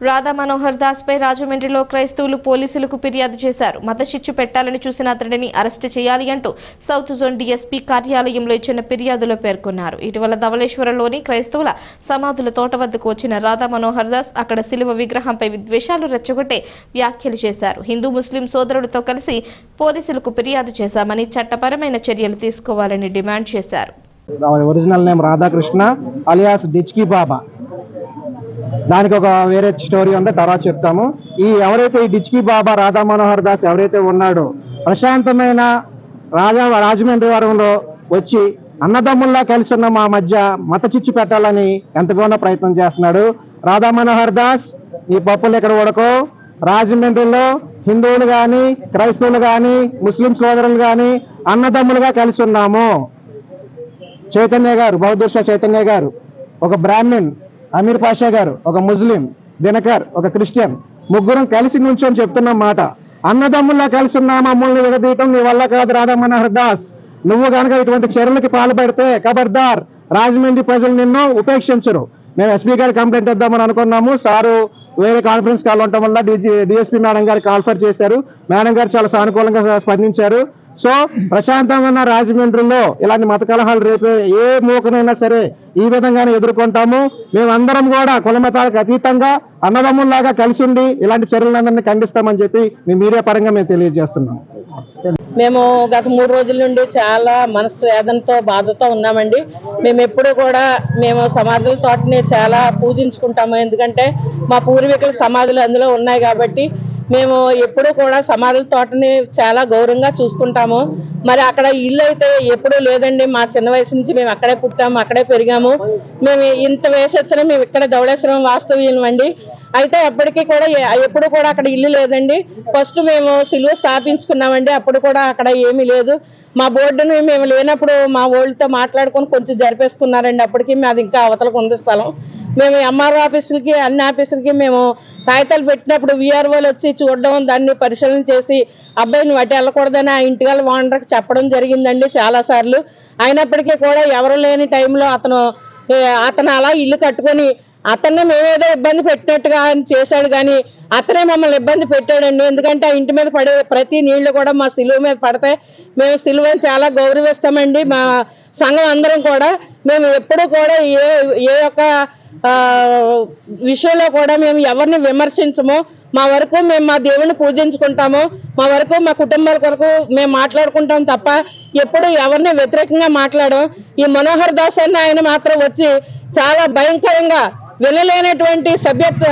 రాధా మనోహర్ దాస్ పై రాజమండ్రిలో క్రైస్తవులు పోలీసులకు ఫిర్యాదు చేశారు. మతశిచ్చు పెట్టాలని చూసిన అతడిని అరెస్ట్ చేయాలి అంటూ సౌత్ జోన్ డీఎస్పీ కార్యాలయంలో ఇచ్చిన ఫిర్యాదులో పేర్కొన్నారు. ఇటీవల ధవళేశ్వరంలోని క్రైస్తవుల సమాధుల తోట వద్దకు వచ్చిన రాధా మనోహర్ దాస్ అక్కడ శిలువ విగ్రహంపై విద్వేషాలు రెచ్చగొట్టే వ్యాఖ్యలు చేశారు. హిందూ ముస్లిం సోదరులతో కలిసి పోలీసులకు ఫిర్యాదు చేశామని చట్టపరమైన చర్యలు తీసుకోవాలని డిమాండ్ చేశారు. Original name Radhakrishna alias Dichki Baba. దానికి ఒక వేరే స్టోరీ ఉంది తర్వాత చెప్తాము. ఈ ఎవరైతే ఈ డిచ్కి బాబా రాధా మనోహర్ దాస్ ఎవరైతే ఉన్నాడో ప్రశాంతమైన రాజా రాజమండ్రి వరంలో వచ్చి అన్నదమ్ముల్లా కలిసి ఉన్న మా మధ్య మత చిచ్చు పెట్టాలని ఎంతగానో ప్రయత్నం చేస్తున్నాడు. రాధా మనోహర్ దాస్ ఈ పప్పులు ఎక్కడ ఉడకో. రాజమండ్రిలో హిందువులు కానీ క్రైస్తవులు కానీ ముస్లిం సోదరులు కానీ అన్నదమ్ములుగా కలిసి ఉన్నాము. చైతన్య గారు బహదూర్ షా చైతన్య గారు ఒక బ్రాహ్మణ్. అమీర్ పాషా గారు ఒక ముస్లిం దినకర్ ఒక క్రిస్టియన్ ముగ్గురం కలిసి నుంచొని చెప్తున్న మాట అన్నదమ్ముల్లా కలిసి ఉన్న మమ్మల్ని విడదీయటం నీ వల్ల కాదు రాధా మనోహర్ దాస్. నువ్వు కనుక ఇటువంటి చర్యలకి పాల్పడితే ఖబర్దార్ రాజమండ్రి ప్రజలు నిన్ను ఉపేక్షించరు. మేము ఎస్పీ గారు కంప్లైంట్ ఇద్దామని అనుకున్నాము. సారు వేరే కాన్ఫరెన్స్ కాల్ ఉండటం వల్ల డిఎస్పీ మేడం గారికి కాల్ఫర్ చేశారు. మేడం గారు చాలా సానుకూలంగా స్పందించారు. సో ప్రశాంతమైన రాజమండ్రిలో ఇలాంటి మత కలహాలు రేపే ఏ మూకనైనా సరే ఈ విధంగానే ఎదుర్కొంటాము. మేమందరం కూడా కులమతాలకు అతీతంగా అన్నదమ్ముల్లాగా కలిసి ఉండి ఇలాంటి చర్యలందరినీ ఖండిస్తామని చెప్పి మీ మీడియా పరంగా మేము తెలియజేస్తున్నాం. మేము గత మూడు రోజుల నుండి చాలా మనసు వేదనతో బాధతో ఉన్నామండి. మేము ఎప్పుడు కూడా మేము సమాధుల తోటని చాలా పూజించుకుంటాము. ఎందుకంటే మా పూర్వీకుల సమాధులు అందులో ఉన్నాయి కాబట్టి మేము ఎప్పుడూ కూడా సమాధుల తోటని చాలా గౌరవంగా చూసుకుంటాము. మరి అక్కడ ఇల్లు అయితే ఎప్పుడూ లేదండి. మా చిన్న వయసు నుంచి మేము అక్కడే పుట్టాము అక్కడే పెరిగాము. మేము ఇంత వయసు వచ్చినా మేము ఇక్కడ ధవళేశ్వరం వాస్తవ్యం అండి. అయితే ఎప్పటికీ కూడా ఎప్పుడు కూడా అక్కడ ఇల్లు లేదండి. ఫస్ట్ మేము సిలువ స్థాపించుకున్నామండి. అప్పుడు కూడా అక్కడ ఏమీ లేదు. మా బోర్డుని మేము లేనప్పుడు మా ఓళ్ళతో మాట్లాడుకొని కొంచెం జరిపేసుకున్నారండి. అప్పటికి మాది ఇంకా అవతలకు ఉంది స్థలం. మేము ఎంఆర్ఓ ఆఫీసులకి అన్ని ఆఫీసులకి మేము కాగితాలు పెట్టినప్పుడు విఆర్ఓలు వచ్చి చూడడం దాన్ని పరిశీలన చేసి అబ్బాయిని వాటి వెళ్ళకూడదని ఆ ఇంటిగల ఓనర్కి చెప్పడం జరిగిందండి చాలా సార్లు అయినప్పటికీ కూడా ఎవరు లేని టైంలో అతను అతను అలా ఇల్లు కట్టుకొని అతన్ని మేమేదో ఇబ్బంది పెట్టినట్టుగా ఆయన చేశాడు కానీ అతనే మమ్మల్ని ఇబ్బంది పెట్టాడండి. ఎందుకంటే ఆ ఇంటి మీద పడే ప్రతి నీళ్ళు కూడా మా సిలువ మీద పడతాయి. మేము సిలువని చాలా గౌరవిస్తామండి. మా సంఘం అందరం కూడా మేము ఎప్పుడూ కూడా ఏ ఏ యొక్క విషయంలో కూడా మేము ఎవరిని విమర్శించము. మా వరకు మేము మా దేవుని పూజించుకుంటాము. మా వరకు మా కుటుంబాల కొరకు మేము మాట్లాడుకుంటాం తప్ప ఎప్పుడు ఎవరిని వ్యతిరేకంగా మాట్లాడం ఈ మనోహర్ దాస్ అన్న ఆయన మాత్రం వచ్చి చాలా భయంకరంగా వెళ్ళలేనటువంటి సభ్యత్వ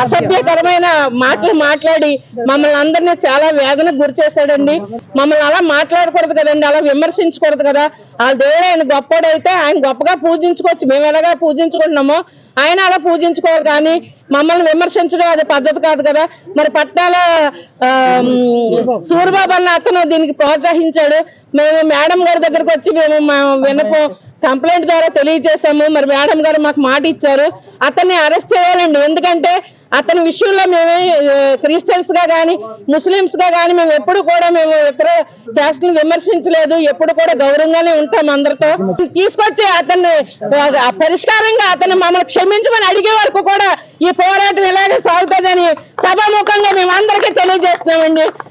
అసభ్యకరమైన మాటలు మాట్లాడి మమ్మల్ని అందరినీ చాలా వేదనకు గురి చేశాడండి. మమ్మల్ని అలా మాట్లాడకూడదు కదండి అలా విమర్శించకూడదు కదా. ఆ దేవుడు ఆయన గొప్పోడైతే ఆయన గొప్పగా పూజించుకోవచ్చు. మేము ఎలాగా పూజించుకుంటున్నామో ఆయన అలా పూజించుకోరు కానీ మమ్మల్ని విమర్శించడం అది పద్ధతి కాదు కదా. మరి పట్టణాల సూర్యబాబు అన్న అతను దీనికి ప్రోత్సహించాడు. మేము మేడం గారి దగ్గరకు వచ్చి మేము వినపో వినపం కంప్లైంట్ ద్వారా తెలియజేశాము. మరి మేడం గారు మాకు మాట ఇచ్చారు. అతన్ని అరెస్ట్ చేయాలండి. ఎందుకంటే అతని విషయంలో మేమే క్రిస్టియన్స్గా కానీ ముస్లిమ్స్గా కానీ మేము ఎప్పుడు కూడా మేము ఇతర క్యాస్ట్ విమర్శించలేదు. ఎప్పుడు కూడా గౌరవంగానే ఉంటాం అందరితో. తీసుకొచ్చి అతన్ని పరిష్కారంగా అతన్ని మమ్మల్ని క్షమించమని అడిగే వరకు కూడా ఈ పోరాటం ఇలాగే సాగుతుందని సభాముఖంగా మేము అందరికీ తెలియజేస్తున్నామండి.